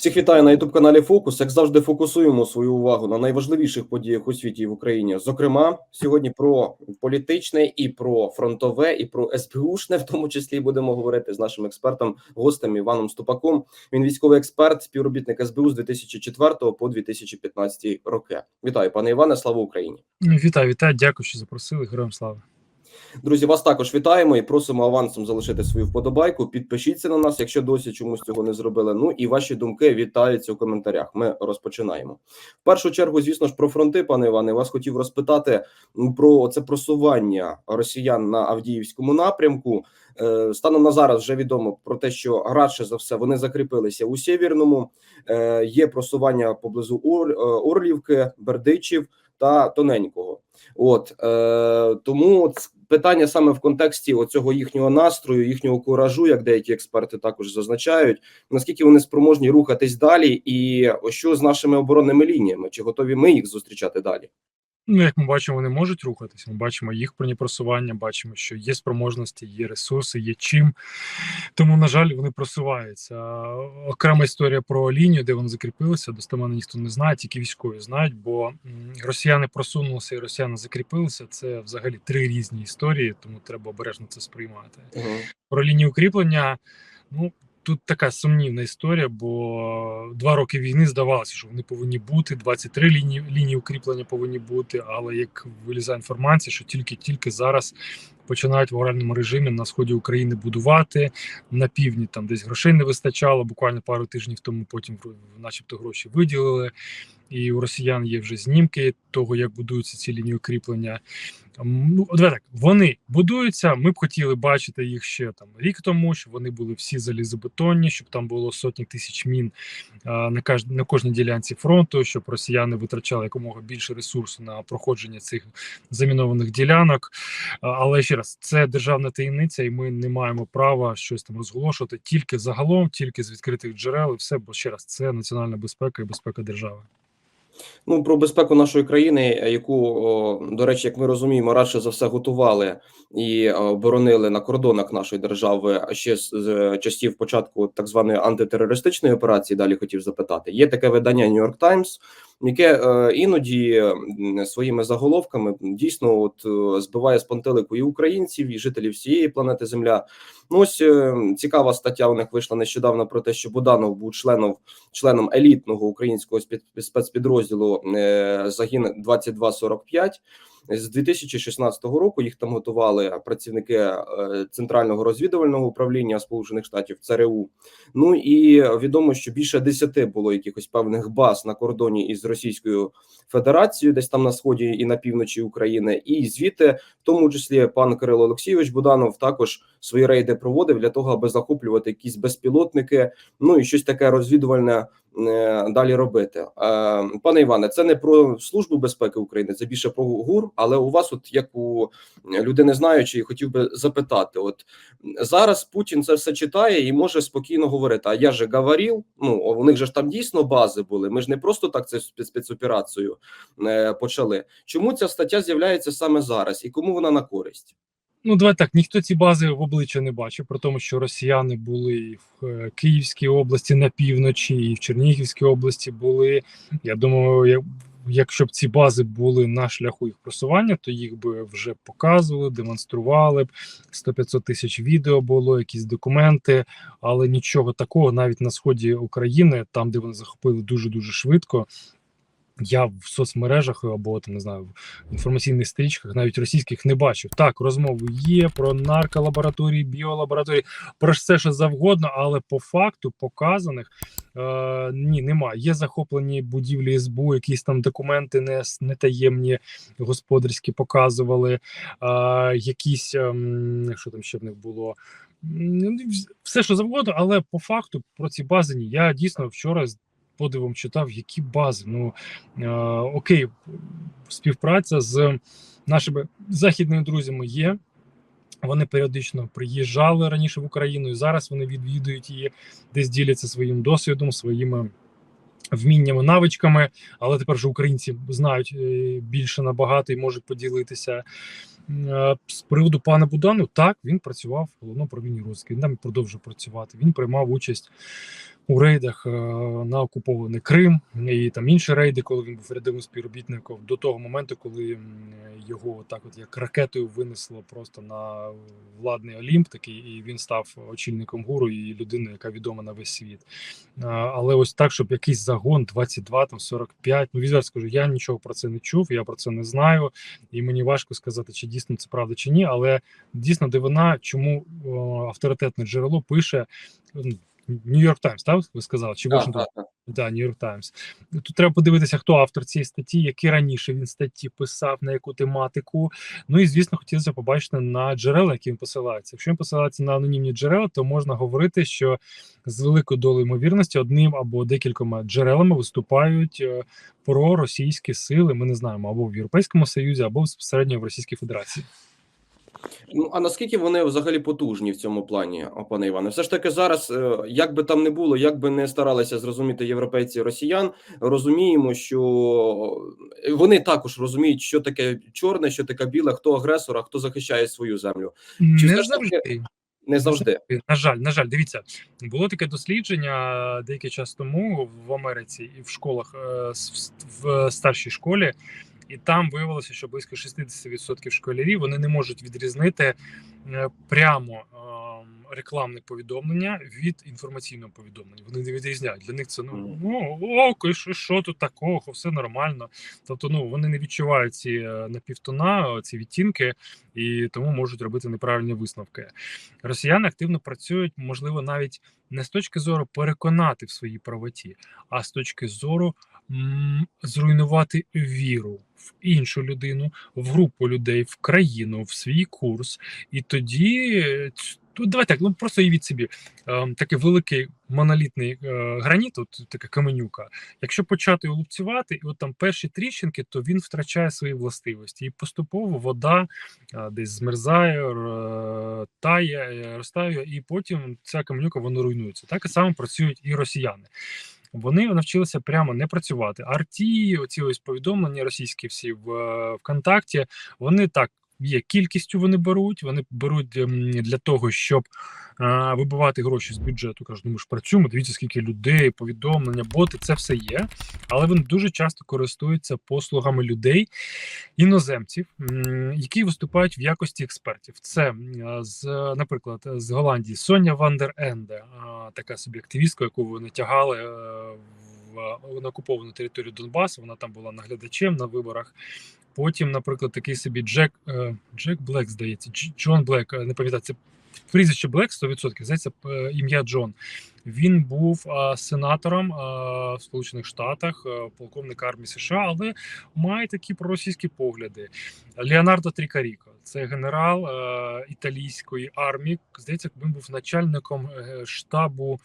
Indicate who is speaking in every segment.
Speaker 1: Всіх вітаю на youtube каналі Фокус. Як завжди, фокусуємо свою увагу на найважливіших подіях у світі і в Україні. Зокрема, сьогодні про політичне і про фронтове, і про СБУшне, в тому числі будемо говорити з нашим експертом, гостем Іваном Ступаком. Він військовий експерт, співробітник СБУ з 2004 по 2015 роки. Вітаю, пане Іване. Слава Україні!
Speaker 2: Вітаю, вітаю, дякую, що запросили. Героям слава.
Speaker 1: Друзі, вас також вітаємо і просимо авансом залишити свою вподобайку. Підпишіться на нас, якщо досі чомусь цього не зробили. Ну і ваші думки вітаються у коментарях. Ми розпочинаємо. В першу чергу, звісно ж, про фронти, пане Іване. Вас хотів розпитати про це просування росіян на Авдіївському напрямку. Е, Станом на зараз вже відомо про те, що радше за все вони закріпилися у Сєвєрному. Е, Є просування поблизу е, Орлівки, Бердичів та Тоненького. От е, тому питання саме в контексті оцього їхнього настрою, їхнього куражу, як деякі експерти також зазначають, наскільки вони спроможні рухатись далі, і що з нашими оборонними лініями, чи готові ми їх зустрічати далі?
Speaker 2: Ну, як ми бачимо, вони можуть рухатися. Ми бачимо їх просування, бачимо, що є спроможності, є ресурси, є чим. Тому, на жаль, вони просуваються. Окрема історія про лінію, де вони закріпилися, достеменно ніхто не знає, тільки військові знають, бо росіяни просунулися і росіяни закріпилися. Це взагалі три різні історії, тому треба обережно це сприймати. Про лінію укріплення. Ну тут така сумнівна історія, бо два роки війни здавалося, що вони повинні бути. 23 лінії лінії укріплення повинні бути. Але як вилізає інформація, що тільки-тільки зараз починають в оральному режимі на сході України будувати на півдні. Там десь грошей не вистачало. Буквально пару тижнів тому потім, начебто, гроші виділили. І у росіян є вже знімки того, як будуються ці лінії укріплення. Ну, так, вони будуються. Ми б хотіли бачити їх ще там рік тому, щоб вони були всі залізобетонні, щоб там було сотні тисяч мін а, на каж... на кожній ділянці фронту, щоб росіяни витрачали якомога більше ресурсу на проходження цих замінованих ділянок. А, Але ще раз, це державна таємниця, і ми не маємо права щось там розголошувати тільки загалом, тільки з відкритих джерел, і все, бо ще раз, це національна безпека і безпека держави.
Speaker 1: Ну про безпеку нашої країни, яку до речі, як ми розуміємо, радше за все готували і е, оборонили на кордонах нашої держави ще з, з часів початку так званої антитерористичної операції. Далі хотів запитати. Є таке видання New York Times, яке е, іноді своїми заголовками дійсно от е, збиває з пантелику і українців, і жителів всієї планети Земля. Ну ось е, цікава стаття у них вийшла нещодавно про те, що Буданов був членом членом елітного українського спец- спецпідрозділу загін 2245. З 2016 року їх там готували працівники е, центрального розвідувального управління Сполучених Штатів ЦРУ. Ну і відомо, що більше 10 було якихось певних баз на кордоні із Російською Федерацією, десь там на сході і на півночі України. І звідти, в тому числі, пан Кирило Олексійович Буданов також свої рейди проводив для того, аби захоплювати якісь безпілотники. Ну і щось таке розвідувальне е, далі робити. Е, Пане Іване, це не про службу безпеки України, це більше про ГУР. Але у вас, от як у людини знаючої, хотів би запитати: от зараз Путін це все читає і може спокійно говорити. А я же говорив, ну у них же ж там дійсно бази були. Ми ж не просто так це спецоперацію е, почали. Чому ця стаття з'являється саме зараз і кому вона на користь?
Speaker 2: Ну, давай так, ніхто ці бази в обличчя не бачив, при тому, що росіяни були в е, Київській області на півночі, і в Чернігівській області були. Я думаю, якщо б ці бази були на шляху їх просування, то їх би вже показували, демонстрували б 100-500 тисяч відео було, якісь документи, але нічого такого навіть на сході України, там де вони захопили дуже дуже швидко. Я в соцмережах або там не знаю в інформаційних стрічках, навіть російських, не бачив. Так, розмови є про нарколабораторії, біолабораторії, про все, що завгодно, але по факту показаних е, ні, немає. Є захоплені будівлі СБУ, якісь там документи не, не таємні господарські показували, е, якісь ем, що там ще в них було. Все, що завгодно, але по факту про ці бази ні. Я дійсно вчора подивом читав, які бази. Ну е, окей, співпраця з нашими західними друзями є. Вони періодично приїжджали раніше в Україну, і зараз вони відвідують її, десь діляться своїм досвідом, своїми вміннями, навичками. Але тепер вже українці знають е, більше набагато і можуть поділитися. Е, З приводу пана Будану, так він працював в головному управлінні розвідки. Він там продовжує працювати. Він приймав участь у рейдах е, на окупований Крим і там інші рейди, коли він був рядовим співробітником, до того моменту, коли його так, от як ракетою винесло просто на владний Олімп, такий, і він став очільником гуру і людиною, яка відома на весь світ. Е, Але ось так, щоб якийсь загон 22, там 45, ну відверто скажу, я нічого про це не чув, я про це не знаю, і мені важко сказати, чи дійсно це правда чи ні. Але дійсно дивина, чому авторитетне джерело пише. Нью-Йорк Таймс, так ви сказали? Чи Washington. Да, Нью-Йорк Таймс. Тут треба подивитися, хто автор цієї статті, які раніше він статті писав, на яку тематику. Ну і звісно, хотілося побачити на джерела, які він посилається. Якщо він посилається на анонімні джерела, то можна говорити, що з великою долею ймовірності одним або декількома джерелами виступають е, проросійські сили. Ми не знаємо або в Європейському Союзі, або безпосередньо в Російській Федерації.
Speaker 1: Ну а наскільки вони взагалі потужні в цьому плані, пане Іване? Все ж таки зараз, е, як би там не було, як би не старалися зрозуміти європейці росіян, розуміємо, що вони також розуміють, що таке чорне, що таке біле, хто агресор, а хто захищає свою землю. Чи
Speaker 2: Не
Speaker 1: все ж таки-
Speaker 2: завжди.
Speaker 1: Не завжди.
Speaker 2: На жаль, на жаль, дивіться, було таке дослідження деякий час тому в Америці і в школах е, в старшій школі, і там виявилося, що близько 60% школярів вони не можуть відрізнити е, прямо ем, рекламне повідомлення від інформаційного повідомлення. Вони не відрізняють. Для них це ну, ну ок, і що, що тут такого, все нормально. Тобто, ну вони не відчувають ці е, напівтона, ці відтінки, і тому можуть робити неправильні висновки. Росіяни активно працюють, можливо, навіть не з точки зору переконати в своїй правоті, а з точки зору м, зруйнувати віру в іншу людину, в групу людей, в країну, в свій курс. І тоді е, ц- давайте так, ну просто уявіть собі е, такий великий монолітний е, граніт, от така каменюка. Якщо почати його лупцювати, і от там перші тріщинки, то він втрачає свої властивості, і поступово вода а, десь змерзає, тає, е, розтає, і потім ця каменюка воно руйнується. Так і само працюють і росіяни. Вони навчилися прямо не працювати. Арті, оці ось повідомлення російські всі в е, ВКонтакті, вони так. Є кількістю вони беруть, вони беруть для того, щоб вибивати гроші з бюджету. Кажуть, ну ми ж працюємо, дивіться, скільки людей, повідомлення, боти, це все є. Але вони дуже часто користуються послугами людей, іноземців, які виступають в якості експертів. Це з, наприклад, з Голландії Соня Вандер Енде, така собі активістка, яку вони тягали е, в на окуповану територію Донбасу. Вона там була наглядачем на виборах. Потім, наприклад, такий собі Джек е, Джек Блек, здається, Джон Блек, е, не пам'ятаю, це прізвище Блек 100%, здається, е, ім'я Джон. Він був сенатором в Сполучених Штатах, полковник армії США, але має такі проросійські погляди. Леонардо Трікаріко, це генерал італійської армії. Здається, він був начальником штабу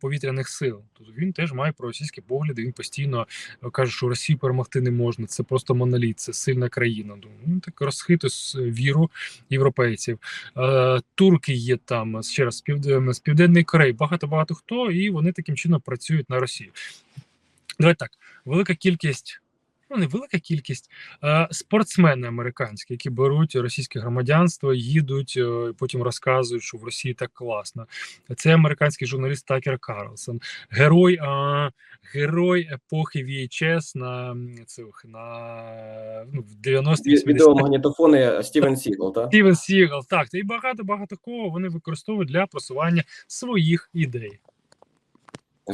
Speaker 2: повітряних сил. Тобто він теж має проросійські погляди. Він постійно е, каже, що Росію перемогти не можна. Це просто моноліт, це сильна країна. Думаю, ну так розхитує віру європейців. Е, турки є там ще раз з південної Кореї. Багато багато хто, і вони таким чином працюють на Росію. Давай так, велика кількість. Ну, не велика кількість е, спортсмени американські, які беруть російське громадянство, їдуть, е, потім розказують, що в Росії так класно. Це американський журналіст Такер Карлсон, герой, е, герой епохи VHS на цих на ну, в 90-ті
Speaker 1: Ві-
Speaker 2: 80-ті.
Speaker 1: Відеомагнітофони Стівен Сігал, так?
Speaker 2: Стівен Сігал, так, та і багато багато кого вони використовують для просування своїх ідей.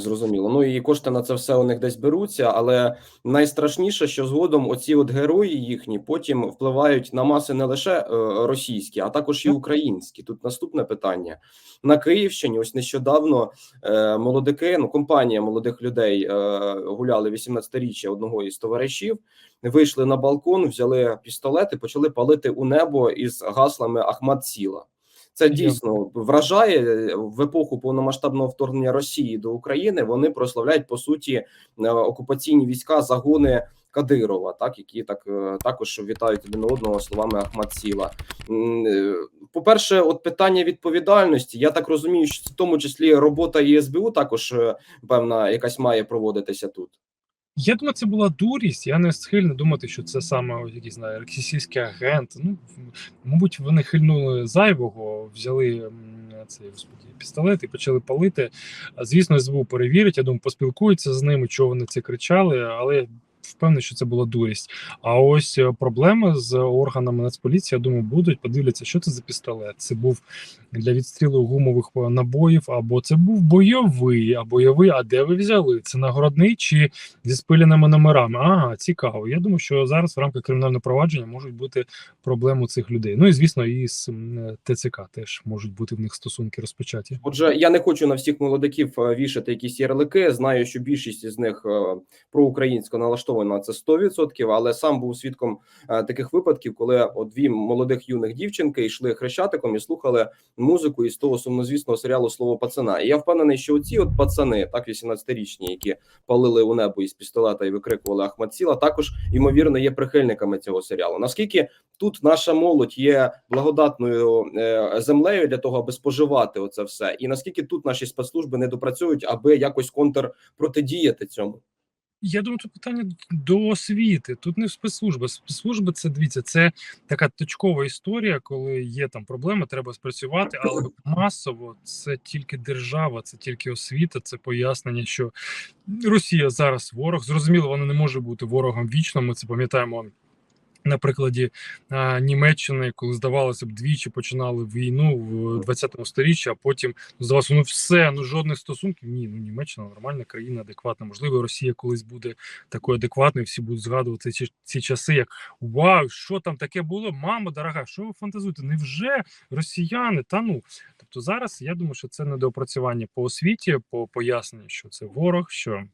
Speaker 1: Зрозуміло. Ну і кошти на це все у них десь беруться, але найстрашніше, що згодом оці от герої їхні потім впливають на маси не лише е, російські, а також і українські. Тут наступне питання на Київщині. Ось нещодавно е, молодики, ну компанія молодих людей е, гуляли 18-річчя одного із товаришів. Вийшли на балкон, взяли пістолети, почали палити у небо із гаслами Ахмат Сіла. Це дійсно вражає в епоху повномасштабного вторгнення Росії до України. Вони прославляють по суті е, окупаційні війська, загони Кадирова, так які так е, також вітають один одного словами Ахмат Сіла. Е, По-перше, от питання відповідальності. Я так розумію, що в тому числі робота і СБУ також певна якась має проводитися тут.
Speaker 2: Я думаю, це була дурість. Я не схильний думати, що це саме якийсь російський агент. Ну, мабуть, вони хильнули зайвого, взяли цей господі пістолет і почали палити. Звісно, СБУ перевірить. Я думаю, поспілкуються з ними, чого вони це кричали, але. Впевнений, що це була дурість. А ось е, проблеми з органами Нацполіції, я думаю, будуть. Подивляться, що це за пістолет. Це був для відстрілу гумових е, набоїв, або це був бойовий, а бойовий. А де ви взяли? Це нагородний чи зі спиленими номерами. Ага, цікаво. Я думаю, що зараз в рамках кримінального провадження можуть бути проблеми у цих людей. Ну і звісно, і з ТЦК теж можуть бути в них стосунки розпочаті.
Speaker 1: Отже, я не хочу на всіх молодиків е, вішати якісь ярлики. Знаю, що більшість із них е, проукраїнсько налаштована це 100%, але сам був свідком е, таких випадків, коли от дві молодих юних дівчинки йшли хрещатиком і слухали музику із того сумнозвісного серіалу Слово пацана. І я впевнений, що оці от пацани, так 18-річні, які палили у небо із пістолета і викрикували Ахмад Сіла, також ймовірно є прихильниками цього серіалу. Наскільки тут наша молодь є благодатною е, землею для того, аби споживати оце все, і наскільки тут наші спецслужби не допрацюють, аби якось контр протидіяти цьому?
Speaker 2: Я думаю, тут питання до освіти. Тут не спецслужба. Спецслужби це дивіться, це така точкова історія, коли є там проблема, треба спрацювати, але масово це тільки держава, це тільки освіта, це пояснення, що Росія зараз ворог. Зрозуміло, вона не може бути ворогом вічно. Ми це пам'ятаємо. На прикладі а, Німеччини, коли здавалося б, двічі починали війну в 20 сторіччі, а потім здавалося, ну все, ну жодних стосунків. Ні, ну Німеччина нормальна країна, адекватна. Можливо, Росія колись буде такою адекватною. Всі будуть згадувати ці, ці часи, як вау, що там таке було? Мамо, дорога, що ви фантазуєте? Невже росіяни? Та ну тобто зараз я думаю, що це недоопрацювання по освіті, по поясненню, що це ворог, що.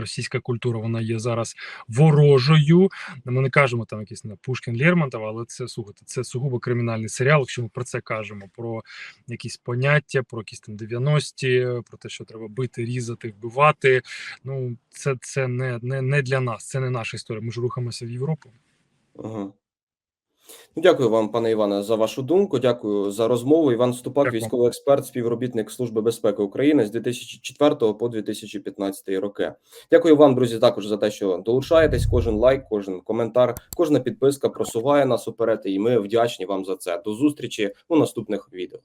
Speaker 2: Російська культура вона є зараз ворожою. Ми не кажемо там якісь на Пушкін Лермонтов, але це слухайте, це сугубо кримінальний серіал. Якщо ми про це кажемо, про якісь поняття, про якісь там 90-ті, про те, що треба бити, різати, вбивати. Ну це це не, не, не для нас, це не наша історія. Ми ж рухаємося в Європу.
Speaker 1: Угу. Ну, дякую вам, пане Іване, за вашу думку. Дякую за розмову. Іван Ступак,
Speaker 2: Дякую.
Speaker 1: військовий експерт, співробітник Служби безпеки України з 2004 по 2015 роки. Дякую вам, друзі, також за те, що долучаєтесь. Кожен лайк, кожен коментар, кожна підписка просуває нас уперед, і ми вдячні вам за це. До зустрічі у наступних відео.